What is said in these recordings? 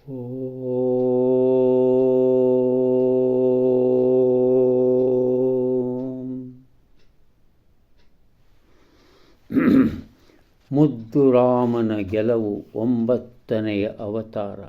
ಮುದ್ದು ರಾಮನ ಗೆಲುವು ಒಂಬತ್ತನೆಯ ಅವತಾರ.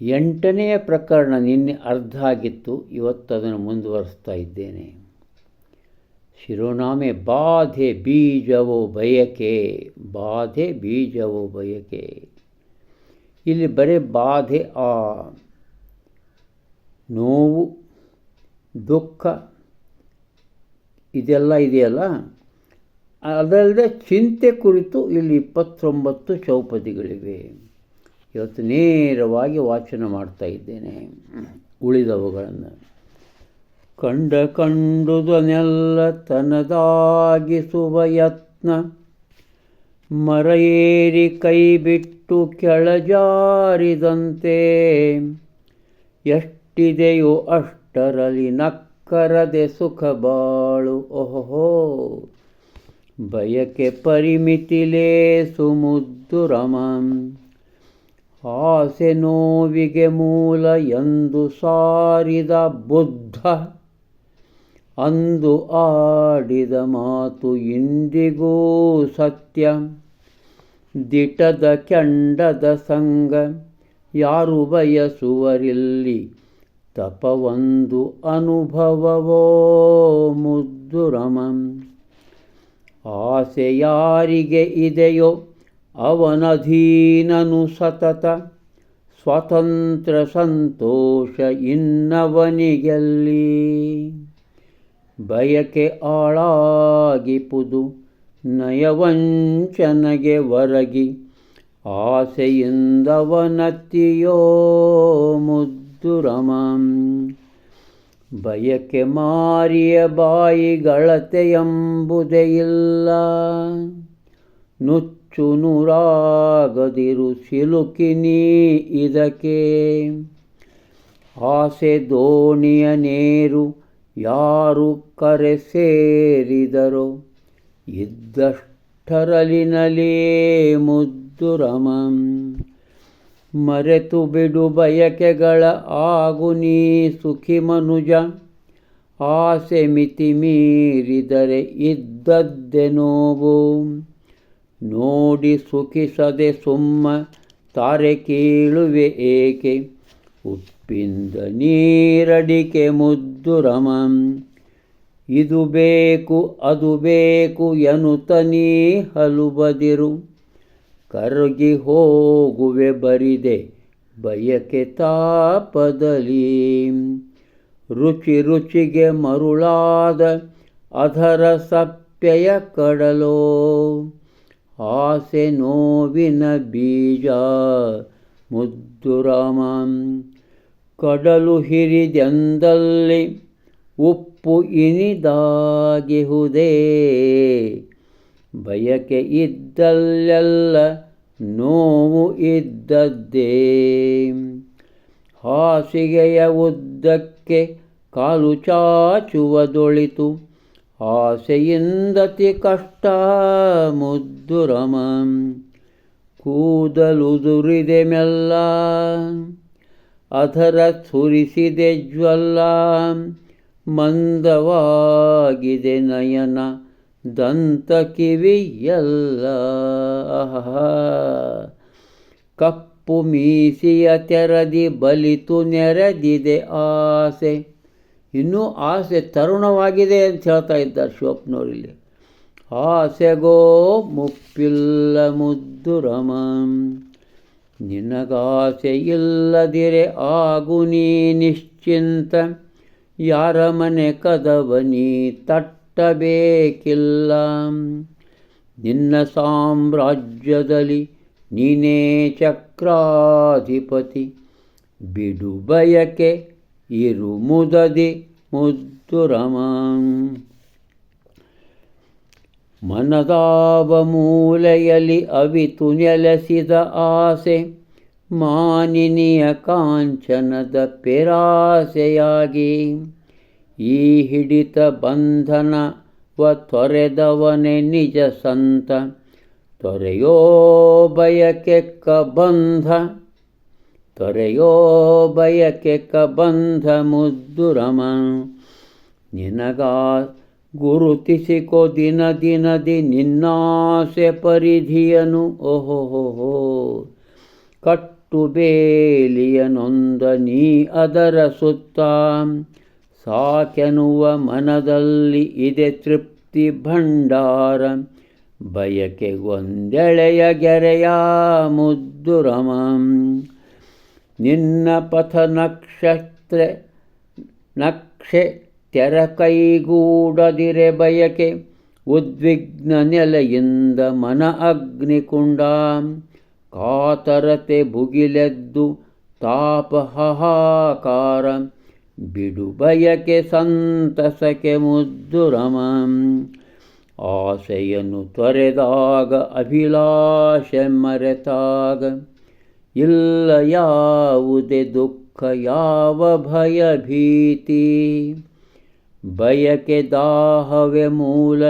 ಎಂಟನೆಯ ಪ್ರಕರಣ ನಿನ್ನೆ ಅರ್ಧ ಆಗಿತ್ತು ಇವತ್ತು ಅದನ್ನು ಮುಂದುವರಿಸ್ತಾ ಇದ್ದೇನೆ. ಶಿರೋನಾಮೆ ಬಾಧೆ ಬೀಜವೋ ಬಯಕೆ, ಬಾಧೆ ಬೀಜವೋ ಬಯಕೆ. ಇಲ್ಲಿ ಬರೀ ಬಾಧೆ ಆ ನೋವು, ದುಃಖ, ಇದೆಲ್ಲ ಇದೆಯಲ್ಲ? ಅದಲ್ಲದೆ ಚಿಂತೆ ಕುರಿತು ಇಲ್ಲಿ ಇಪ್ಪತ್ತೊಂಬತ್ತು ಚೌಪದಿಗಳಿವೆ. ಇವತ್ತು ನೇರವಾಗಿ ವಾಚನ ಮಾಡ್ತಾ ಇದ್ದೇನೆ. ಉಳಿದವುಗಳನ್ನು ಕಂಡ ಕಂಡುದನೆಲ್ಲ ತನದಾಗಿಸುವ ಯತ್ನ. ಮರ ಏರಿ ಕೈ ಬಿಟ್ಟು ಕೆಳಜಾರಿದಂತೆ ಎಷ್ಟಿದೆಯೋ ಅಷ್ಟರಲ್ಲಿ ನಕ್ಕರದೆ ಸುಖ ಬಾಳು. ಓಹೋ ಬಯಕೆ ಪರಿಮಿತಿಲೇ ಸುಮುದ್ದು ರಮಂ. ಆಸೆ ನೋವಿಗೆ ಮೂಲ ಎಂದು ಸಾರಿದ ಬುದ್ಧ ಅಂದು ಆಡಿದ ಮಾತು ಇಂದಿಗೂ ಸತ್ಯ. ದಿಟದ ಕೆಂಡದ ಸಂಗ ಯಾರು ಬಯಸುವರಿಲ್ಲಿ ತಪವೊಂದು ಅನುಭವವೋ ಮುದ್ದುರಮಂ. ಆಸೆ ಯಾರಿಗೆ ಇದೆಯೋ ಅವನಧೀನನು ಸತತ. ಸ್ವತಂತ್ರ ಸಂತೋಷ ಇನ್ನವನಿಗೆಲ್ಲಿ? ಬಯಕೆ ಆಳಾಗಿಪುದು, ನಯವಂಚನಗೆ ಒರಗಿ ಆಸೆಯಿಂದವನತ್ತಿಯೋ ಮುದ್ದುರಮಂ. ಬಯಕೆ ಮಾರಿಯ ಬಾಯಿಗಳತೆಯಂಬುದೇ ಇಲ್ಲ. ನುಚ್ಚು ನೂರಾಗದಿರು ಸಿಲುಕಿನಿ ಇದಕ್ಕೆ. ಆಸೆ ದೋಣಿಯ ನೇರು ಯಾರು ಕರೆ ಸೇರಿದರೋ? ಇದ್ದಷ್ಟರಲಿನಲೇ ಮುದ್ದು ರಮಂ. ಮರೆತು ಬಿಡು ಬಯಕೆಗಳ ಆಗು ನೀ ಸುಖಿ ಮನುಜ. ಆಸೆ ಮಿತಿ ಮೀರಿದರೆ ಇದ್ದದ್ದೆ ನೋವು. ನೋಡಿ ಸುಖಿಸದೆ ಸುಮ್ಮ ತಾರೆ ಕೀಳುವೆ ಏಕೆ? ಉಪ್ಪಿಂದ ನೀರಡಿಕೆ ಮುದ್ದು ರಮಂ. ಇದು ಬೇಕು, ಅದು ಬೇಕು ಎನ್ನುತ್ತ ನೀ ಹಲುಬದಿರು. ಕರಗಿ ಹೋಗುವೆ ಬರಿದೆ, ಬಯಕೆ ತಾಪದಲಿ. ರುಚಿ ರುಚಿಗೆ ಮರುಳಾದ ಅಧರ ಸಪ್ಪೆಯ ಕಡಲೋ. ಆಸೆ ನೋವಿನ ಬೀಜ ಮುದ್ದು ರಾಮಂ. ಕಡಲು ಹಿರಿದೆಂದಲ್ಲಿ ಉಪ್ಪು ಇನಿದಾಗಿಹುದೇ. ಬಯಕೆ ಇದ್ದಲ್ಲೆಲ್ಲ ನೋವು ಇದ್ದದ್ದೇ. ಹಾಸಿಗೆಯ ಉದ್ದಕ್ಕೆ ಕಾಲು ಚಾಚುವದೊಳಿತು. ಆಸೆಯಿಂದತಿ ಕಷ್ಟ ಮುದ್ದುರಮ. ಕೂದಲು ಕೂದಲುದುರಿದೆ ಮೆಲ್ಲ. ಅಧರ ಸುರಿಸಿದೆ ಜ್ವಲ್ಲ. ಮಂದವಾಗಿದೆ ನಯನ ದಂತ ಕಿವಿಯಲ್ಲ. ಕಪ್ಪು ಮೀಸಿಯ ತೆರದಿ ಬಲಿತು ನೆರೆದಿದೆ ಆಸೆ. ಇನ್ನೂ ಆಸೆ ತರುಣವಾಗಿದೆ ಅಂತ ಹೇಳ್ತಾ ಇದ್ದಾರೆ ಶಿವಪ್ಪನವರಿಲ್ಲಿ. ಆಸೆಗೋ ಮುಪ್ಪಿಲ್ಲ ಮುದ್ದು ರಮಂ ನಿನಗಾಸೆ ಇಲ್ಲದಿರೆ ಆಗು ನೀ ನಿಶ್ಚಿಂತ. ಯಾರ ಮನೆ ಕದವ ನೀ ತಟ್ಟಬೇಕಿಲ್ಲ. ನಿನ್ನ ಸಾಮ್ರಾಜ್ಯದಲ್ಲಿ ನೀನೇ ಚಕ್ರಾಧಿಪತಿ. ಬಿಡು ಬಯಕೆ ಇರು ಮುದದಿ ಮುದ್ದು ರಮಂ ಮನದಾವ ಮೂಲೆಯಲ್ಲಿ ಅವಿತು ನೆಲೆಸಿದ ಆಸೆ ಮಾನಿನಿಯ ಕಾಂಚನದ ಪೆರಾಸೆಯಾಗಿ ಈ ಹಿಡಿತ ಬಂಧನವ ತೊರೆದವನೇ ನಿಜ ಸಂತ ತೊರೆಯೋ ಬಯಕೆಕ್ಕ ಬಂಧ ತೊರೆಯೋ ಬಯಕೆ ಕಬಂಧ ಮುದ್ದುರಮ ನಿನಗ ಗುರುತಿಸಿಕೊ ದಿನ ದಿನದಿ ನಿನ್ನಾಸೆ ಪರಿಧಿಯನು. ಓಹೋಹೋಹೋ. ಕಟ್ಟು ಬೇಲಿಯನೊಂದ ನೀ ಅದರ ಸುತ್ತ. ಸಾಕೆನುವ ಮನದಲ್ಲಿ ಇದೆ ತೃಪ್ತಿ ಭಂಡಾರ. ಬಯಕೆಗೊಂದೆಳೆಯ ಗೆರೆಯ ಮುದ್ದುರಮ. ನಿನ್ನ ಪಥ ನಕ್ಷತ್ರ ನಕ್ಷೆ ತೆರ ಕೈಗೂಡದಿರೆ ಬಯಕೆ ಉದ್ವಿಗ್ನ ನೆಲೆಯಿಂದ ಮನ ಅಗ್ನಿಕುಂಡ ಕಾತರತೆ ಭುಗಿಲೆದ್ದು ತಾಪ ಹಾಹಾಕಾರ. ಬಿಡು ಬಯಕೆ ಸಂತಸಕ್ಕೆ ಮುದ್ದುರಮ ಆಸೆಯನ್ನು ತೊರೆದಾಗ ಅಭಿಲಾಷೆ ಮರೆತಾಗ. ಇಲ್ಲ ಯಾವುದೇ ದುಃಖ, ಯಾವ ಭಯ ಭೀತಿ. ಬಯಕೆ ದಾಹವೆ ಮೂಲ,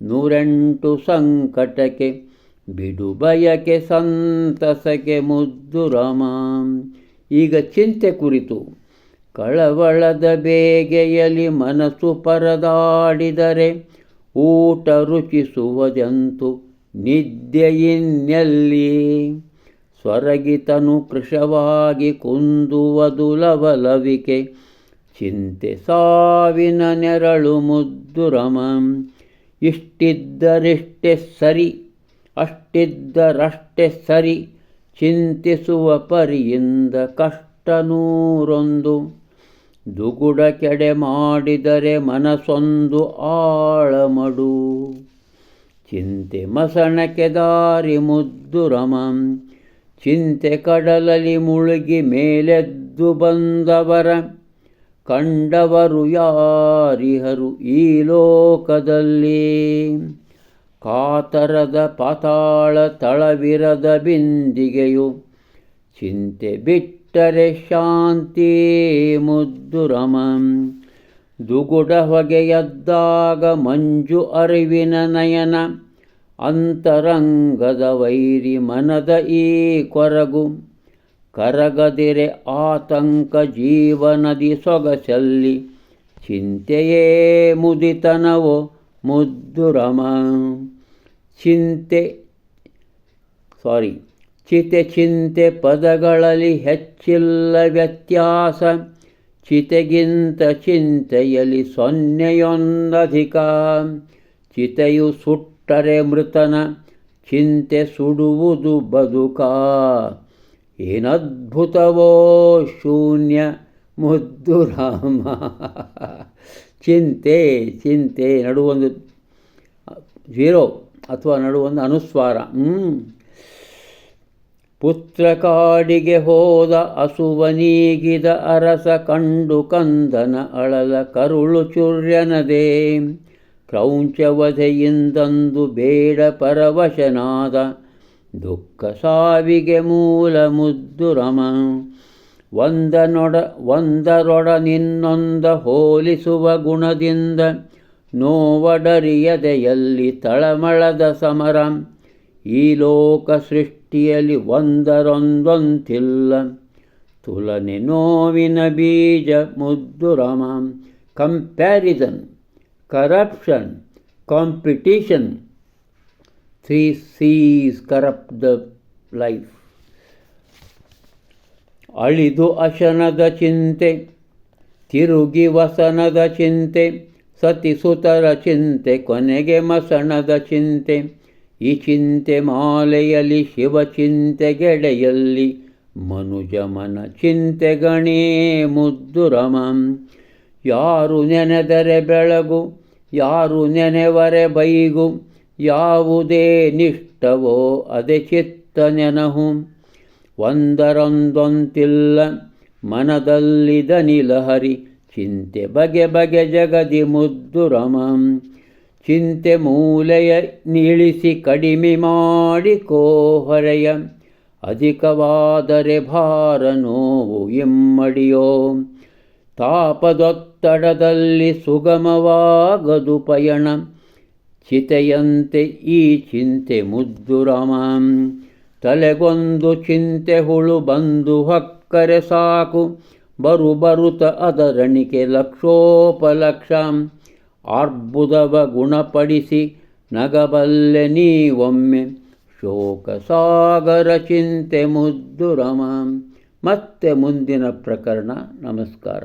ನೂರೆಂಟು ಸಂಕಟಕ್ಕೆ, ಬಿಡು ಬಯಕೆ ಸಂತಸಕ್ಕೆ ಮುದ್ದುರಮ ಈಗ ಚಿಂತೆ ಕುರಿತು, ಕಳವಳದ ಬೇಗೆಯಲ್ಲಿ ಮನಸ್ಸು ಪರದಾಡಿದರೆ, ಊಟ ರುಚಿಸುವುದೆಂತು ನಿದ್ದೆಯಿನ್ನೆಲ್ಲಿ ಸ್ವರಗಿತನು ಕೃಶವಾಗಿ ಕುಂದುವುದು ಲವಲವಿಕೆ ಚಿಂತೆ ಸಾವಿನ ನೆರಳು ಮುದ್ದುರಮ ಇಷ್ಟಿದ್ದರಿಷ್ಟೆ ಸರಿ, ಅಷ್ಟಿದ್ದರಷ್ಟೆ ಸರಿ ಚಿಂತಿಸುವ ಪರಿಯಿಂದ ಕಷ್ಟ ನೂರೊಂದು. ದುಗುಡ ಕೆಡೆ ಮಾಡಿದರೆ ಮನಸ್ಸೊಂದು ಆಳಮಡು. ಚಿಂತೆ ಮಸಣಕ್ಕೆ ದಾರಿ ಮುದ್ದುರಮ ಚಿಂತೆ ಕಡಲಲಿ ಮುಳುಗಿ ಮೇಲೆದ್ದು ಬಂದವರ ಕಂಡವರು ಯಾರಿಹರು ಈ ಲೋಕದಲ್ಲಿ? ಕಾತರದ ಪಾತಾಳ ತಳವಿರದ ಬಿಂದಿಗೆಯು ಚಿಂತೆ ಬಿಟ್ಟರೆ ಶಾಂತಿ ಮುದ್ದುರಮಂ ದುಗುಡ ಹೊಗೆಯದ್ದಾಗ ಮಂಜು ಅರಿವಿನ ನಯನ. ಅಂತರಂಗದ ವೈರಿ ಮನದ ಈ ಕೊರಗು. ಕರಗದಿರೆ ಆತಂಕ ಜೀವನದಿ ಸೊಗಸಲ್ಲಿ. ಚಿಂತೆಯೇ ಮುದಿತನವೋ ಮುದ್ದುರಮ. ಚಿಂತೆ, ಸಾರಿ, ಚಿತೆ ಚಿಂತೆ ಪದಗಳಲ್ಲಿ ಹೆಚ್ಚಿಲ್ಲ ವ್ಯತ್ಯಾಸ. ಚಿತೆಗಿಂತ ಚಿಂತೆಯಲ್ಲಿ ಸೊನ್ನೆಯೊಂದಧಿಕ. ಚಿತೆಯು ಸುಟ್ಟರೆ ಮೃತನ, ಚಿಂತೆ ಸುಡುವುದು ಬದುಕ. ಏನದ್ಭುತವೋ ಶೂನ್ಯ ಮುದ್ದು ರಾಮ. ಚಿಂತೆ ಚಿಂತೆ, ನಡುವೊಂದು ಜೀರೋ ಅಥವಾ ನಡುವೊಂದು ಅನುಸ್ವಾರ. ಪುತ್ರ ಕಾಡಿಗೆ ಹೋದ ಅಸುವನೀಗಿದ ಅರಸ ಕಂಡು ಕಂದನ ಅಳಲ ಕರುಳು ಚುರ್ಯನದೇ. ಕ್ರೌಂಚವಧೆಯಿಂದಂದು ಬೇಡ ಪರವಶನಾದ ದುಃಖ ಸಾವಿಗೆ ಮೂಲ ಮುದ್ದುರಮ ಒಂದನೊಡ ಒಂದರೊಡ ನಿನ್ನೊಂದ ಹೋಲಿಸುವ ಗುಣದಿಂದ ನೋವಡರಿಯದೆಯಲ್ಲಿ ತಳಮಳದ ಸಮರ. ಈ ಲೋಕ ಸೃಷ್ಟಿಯಲ್ಲಿ ಒಂದರೊಂದೊಂತಿಲ್ಲ ತುಲನೆ ನೋವಿನ ಬೀಜ ಮುದ್ದುರಮ comparison, corruption, competition sees corrupt the life ಅಳಿದು ಅಶನದ ಚಿಂತೆ, ತಿರುಗಿ ವಸನದ ಚಿಂತೆ, ಸತಿಸುತರ ಚಿಂತೆ, ಕೊನೆಗೆ ಮಸಣದ ಚಿಂತೆ. ಈ ಚಿಂತೆ ಮಾಲೆಯಲ್ಲಿ ಶಿವ ಚಿಂತೆಗೆಡೆಯಲ್ಲಿ ಮನುಜ ಮನ ಚಿಂತೆಗಣೇ ಮುದ್ದುರಮ ಯಾರು ನೆನೆದರೆ ಬೆಳಗು, ಯಾರು ನೆನೆವರೆ ಬೈಗು ಯಾವುದೇ ನಿಷ್ಠವೋ ಅದೆ ಚಿತ್ತ ನೆನಹು ಒಂದರೊಂದೊಂತಿಲ್ಲ ಮನದಲ್ಲಿದ ನಿಲಹರಿ, ಚಿಂತೆ ಬಗೆ ಬಗೆ ಜಗದಿ ಮುದ್ದುರಮ ಚಿಂತೆ ಮೂಲೆಯ ನಿಳಿಸಿ ಕಡಿಮೆ ಮಾಡಿ ಕೋಹರೆಯ, ಅಧಿಕವಾದರೆ ಭಾರ ನೋವು ಇಮ್ಮಡಿಯೋ. ತಾಪದೊತ್ತಡದಲ್ಲಿ ಸುಗಮವಾಗದು ಪಯಣ ಚಿತೆಯಂತೆ ಈ ಚಿಂತೆ ಮುದ್ದುರಮ ತಲೆಗೊಂದು ಚಿಂತೆ ಹುಳು ಬಂದು ಹಕ್ಕರೆ ಸಾಕು. ಬರು ಬರುತ ಅದರಣಿಕೆ ಲಕ್ಷೋಪಲಕ್ಷ. ಅರ್ಬುದವ ಗುಣಪಡಿಸಿ ನಗಬಲ್ಲೆ ನೀವೊಮ್ಮೆ. ಶೋಕ ಸಾಗರ ಚಿಂತೆ ಮುದ್ದು ರಮ. ಮತ್ತೆ ಮುಂದಿನ ಪ್ರಕರಣ, ನಮಸ್ಕಾರ.